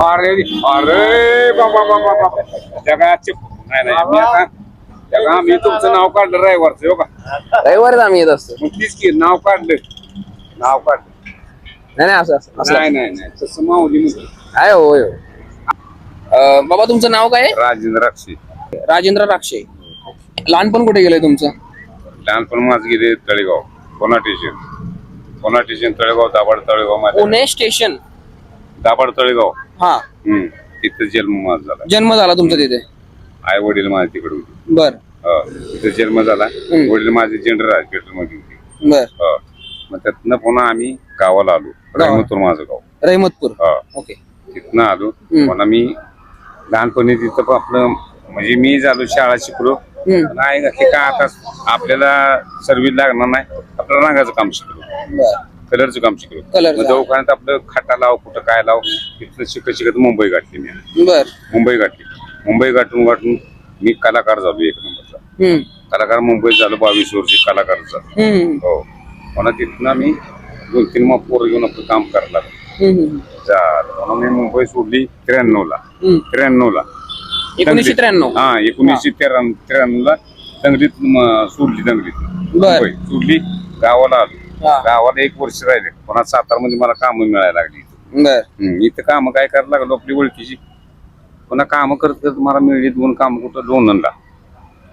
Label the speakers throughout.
Speaker 1: अरे अरे बाबा बाबा बाबा जगाचे नाही नाही. मी आता जगा मी तुमचं नाव काढलं ड्रायव्हरचं हो का?
Speaker 2: रविवारीच आम्ही येत असतो.
Speaker 1: मग तीच की नाव काढलं. नाव काढलं.
Speaker 2: नाही नाही असं असं असं
Speaker 1: नाही नाही नाही. तसं माऊली म्हणजे
Speaker 2: आहे होय होय. अं, बाबा तुमचं नाव काय? आहे?
Speaker 1: राजेंद्र अक्षय
Speaker 2: राजेंद्र राक्षे. लहानपण कुठे गेलंय तुमचं?
Speaker 1: लहानपण माझं गेले तळेगाव. कोणा स्टेशन? कोणा स्टेशन? तळेगाव दाभाड तळेगाव माझ्या
Speaker 2: पुणे स्टेशन.
Speaker 1: दाभाड तळेगाव.
Speaker 2: हा.
Speaker 1: हम्म. तिथं जन्म माझा झाला.
Speaker 2: जन्म झाला तुमचा तिथे?
Speaker 1: आई वडील माझे तिकडे होते.
Speaker 2: बर.
Speaker 1: हो, तिथं जन्म झाला.
Speaker 2: हम्म.
Speaker 1: वडील माझे जनरल हॉस्पिटलमध्ये होते.
Speaker 2: बर.
Speaker 1: हो. मग त्यातनं पुन्हा आम्ही गावाला आलो. रहिमतूर माझं गाव.
Speaker 2: रहिमतपूर.
Speaker 1: हो.
Speaker 2: ओके.
Speaker 1: तिथनं आलो.
Speaker 2: हम्म.
Speaker 1: पुन्हा मी लहानपणी तिथं पण आपलं म्हणजे मी झालो शाळा शिकलो.
Speaker 2: हम्म.
Speaker 1: पण आहे हे काय आता आपल्याला सर्व्हिस लागणार नाही. आपलं रंगाचं काम शिकलो.
Speaker 2: बर.
Speaker 1: कलरचं काम शिकलो.
Speaker 2: कलरचं.
Speaker 1: मग दवाखान्यात आपलं खाटा लाव कुठं काय लाव तिथलं शिकत शिकत मुंबई गाठली मी.
Speaker 2: बर.
Speaker 1: मुंबई गाठली. मुंबई गाठून गाठून मी कलाकार झालो एक नंबरचा.
Speaker 2: हम्म.
Speaker 1: कलाकार मुंबईत झालो बावीस वर्षी कलाकार झालो.
Speaker 2: हम्म.
Speaker 1: हो. पुन्हा तिथनं मी दोन तीन मग पोरं घेऊन आपलं काम करायला लागलो.
Speaker 2: हम्म
Speaker 1: झालं. पुन्हा मी मुंबई सोडली त्र्याण्णव ला
Speaker 2: हम्म.
Speaker 1: त्र्याण्णव ला
Speaker 2: एकोणीसशे त्र्याण्णव.
Speaker 1: हा एकोणीसशे त्र्याण्णव ला दंगलीत म, सोडली दंगलीत
Speaker 2: बर.
Speaker 1: मुंबई. सोडली गावाला आलो. गावाला एक वर्ष राहिले. पुन्हा सातारा मध्ये मला कामं मिळायला लागली
Speaker 2: बर.
Speaker 1: हम्म, इथं कामं काय करायला लागलो आपली ओळखीची. पुन्हा कामं करत करत मला मिळली दोन कामं कुठं? लोणंदला.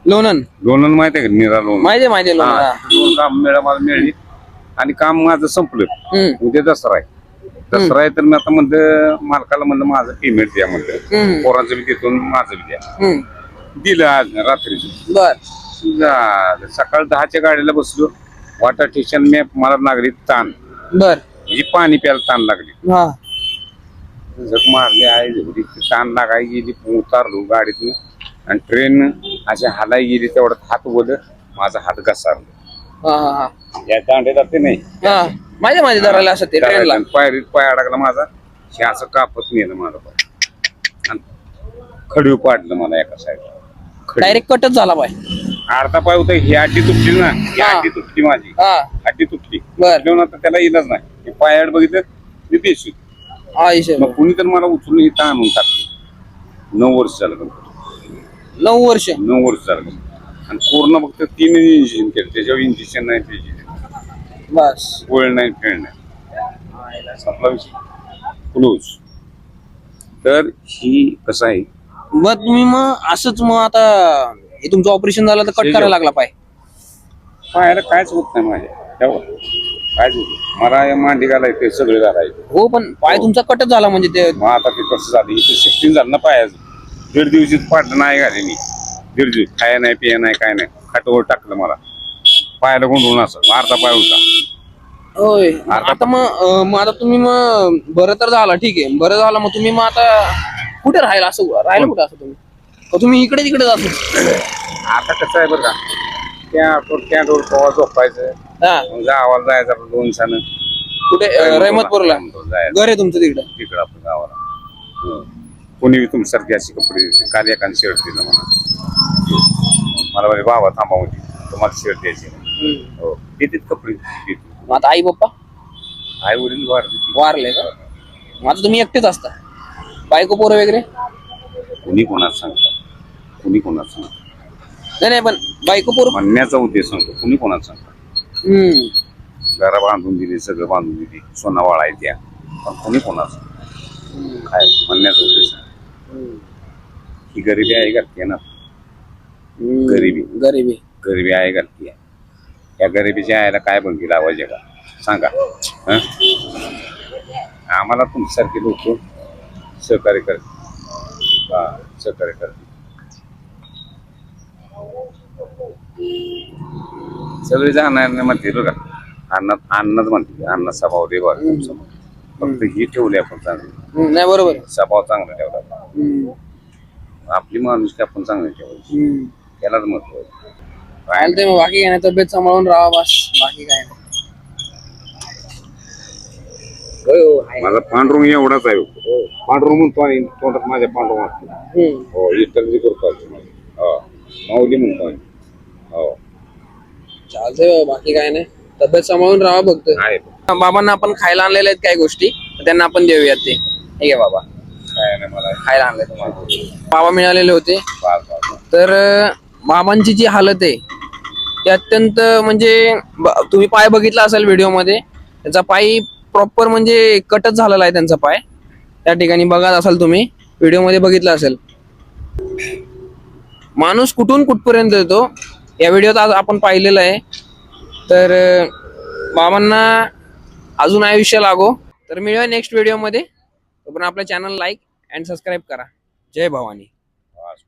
Speaker 2: लोणन
Speaker 1: लोणंद माहिती आहे का? निरा लोणंद.
Speaker 2: माहिती आहे माहिती आहे लोणन
Speaker 1: हा,
Speaker 2: हा.
Speaker 1: दोन काम मिळा मला मिळली. आणि काम माझं संपलं.
Speaker 2: हम्म.
Speaker 1: उद्या दसरा आहे. दसरा आहे तर मी आता म्हणलं मालकाला म्हणलं माझं पेमेंट द्या म्हणलं.
Speaker 2: हम्म.
Speaker 1: पोरांचं बी देतो आणि माझं बी द्या.
Speaker 2: हम्म.
Speaker 1: दिलं आज रात्रीचं.
Speaker 2: बर.
Speaker 1: झालं. सकाळ दहाच्या गाडीला बसलो. वाटा स्टेशन मी मला लागली ताण.
Speaker 2: बर.
Speaker 1: म्हणजे पाणी प्यायला ताण लागली.
Speaker 2: हा.
Speaker 1: झक मारली आहे एवढी ताण लागाय गेली उतारलो गाडीतून. आणि ट्रेन अशी हालाय गेली तेवढ्यात हात वर माझा हात घसारला.
Speaker 2: हा हा हा.
Speaker 1: या दांडे जाते नाही.
Speaker 2: हा. आहे माहिती धरायला असं ते ट्रेनला
Speaker 1: पायरीत पाय अडकला माझा. हे असं कापत नेलं माझा पाय. आणि खडीव पाडलं मला एका साईड
Speaker 2: डायरेक्ट कटच झाला पाय.
Speaker 1: अर्धा पाय होता ही आटी तुटली ना ही
Speaker 2: हा.
Speaker 1: आटी तुटली माझी.
Speaker 2: हा.
Speaker 1: आटी तुटली.
Speaker 2: बर.
Speaker 1: आता त्याला इलाज नाही. हे पायाड बघितलं मी पेशू
Speaker 2: हा
Speaker 1: मग कुणी तर मला उचलून इथं आणून टाकलं. नऊ वर्ष झालं.
Speaker 2: नऊ वर्ष.
Speaker 1: नऊ वर्ष झालं. आणि पूर्ण फक्त तीन इंजेक्शन केलं. त्याच्यावर इंजेक्शन नाही त्याची
Speaker 2: बस.
Speaker 1: गोळ नाही खेळ नाही. संपला विषय. क्लोज तर ही कसं आहे?
Speaker 2: मग तुम्ही मग असंच मग आता हे तुमचं ऑपरेशन झालं तर कट करायला लागला पाय.
Speaker 1: पायाला कायच होत नाही माझ्या. कायच होत नाही. मला या मांडी घालायचे सगळे घालायचे
Speaker 2: हो पण पाय तुमचा कटच झाला म्हणजे ते
Speaker 1: मग आता ते कसं झालं? इथे सिक्स्टीन झालं ना पायाचं. दीड दिवशीच पाडलं नाही घाले मी. दीड दिवस. खाया नाही पिया नाही काय नाही. खाटवर टाकलं मला. पायाला गुंडून असं. अर्धा पाय होता.
Speaker 2: होय. आता मग अं, मग आता तुम्ही मग बरं तर झाला ठीक आहे. बरं झालं मग तुम्ही मग आता कुठे राहिला असं? राहिलं कुठे असं तुम्ही? का तुम्ही इकडे तिकडे जातो
Speaker 1: आता कसं आहे बरं का त्या त्या डोर कवा झोपायचं.
Speaker 2: हा.
Speaker 1: मग गावाला जायचं आपलं दोन सण.
Speaker 2: कुठे अं, रहमतपूरला?
Speaker 1: जायचं.
Speaker 2: घर आहे तुमचं तिकडे?
Speaker 1: तिकडं आपलं गावाला. हं. कोणी तुमच्यासारखी अशी कपडे. काल एकाने शर्ट दिलं मला मला म्हणजे बाबा थांबा होती तुम्हाला शर्ट द्यायची हो. देतात कपडे. देतात.
Speaker 2: मग आता आई पप्पा?
Speaker 1: आई वडील वाढले
Speaker 2: वारले का? मग आता तुम्ही एकटेच असता. बायको पोरं वगैरे?
Speaker 1: कुणी कोणात सांगतात कुणी कोणात सांगतात
Speaker 2: नाही नाही पण बायको पोरं
Speaker 1: म्हणण्याचा उद्देश सांगतो कुणी कोणात सांगतात
Speaker 2: हम्म.
Speaker 1: घरा बांधून दिली सगळं बांधून दिली. सोना वाळाय त्या पण कुणी कोणात काय? म्हणण्याचा उद्देश आहे. ही गरिबी आहे घालते ना. गरिबी.
Speaker 2: गरिबी.
Speaker 1: गरिबी आहे घालते या गरिबीच्या आयला काय बंदी लावायचे का? सांगा. हं? आम्हाला तुमच्यासारखे लोक सहकार्य करते सहकार्य करते सगळे जाणार म्हणते बघा अन्नात अन्नच म्हणते अन्नात स्वभाव दे तुमचा. फक्त ही ठेवली आपण चांगली
Speaker 2: हम्म, नाही बरोबर आहे.
Speaker 1: स्वभाव चांगला ठेवला
Speaker 2: हम्म.
Speaker 1: आपली माणूस आपण चांगली ठेवायची
Speaker 2: हम्म.
Speaker 1: त्यालाच महत्त्व आहे
Speaker 2: चालतंय मग बाकी काय नाही तब्येत सांभाळून राहा बस बाकी काय नाही होय, हो, आहे.
Speaker 1: माझा पांडुरंग एवढाच आहे. पांडुरंग म्हणतो आणि तोंडात माझ्या पांडुरंग असतो
Speaker 2: हम्म.
Speaker 1: हो इतर करतो आहे माझी. हो माऊली म्हणतो आम्ही. हो
Speaker 2: चालतंय बाकी काय नाही. तब्येत सांभाळून राहा
Speaker 1: आहे.
Speaker 2: बाबांना आपण खायला आणलेल्या आहेत काही गोष्टी त्यांना आपण देऊयात ते. ठीक आहे बाबा.
Speaker 1: काय नाही मला
Speaker 2: खायला आणलंय तुम्हाला. बाबा मिळालेले होते. तर अं, बाबांची जी हालत आहे ती अत्यंत म्हणजे ब- तुम्ही पाय बघितला असेल व्हिडिओमध्ये त्याचा पाय प्रॉपर म्हणजे कटच झालेला आहे त्यांचा पाय. त्या ठिकाणी बघत असाल तुम्ही व्हिडिओमध्ये बघितला असेल. माणूस कुठून कुठपर्यंत येतो? या व्हिडिओत आज आपण पाहिलेलं आहे. तर बाबांना अजून आयुष्य लागो. तर मिळूया नेक्स्ट व्हिडिओमध्ये. पण आपल्या चॅनल लाईक अँड सबस्क्राईब करा. जय भवानी.
Speaker 1: बास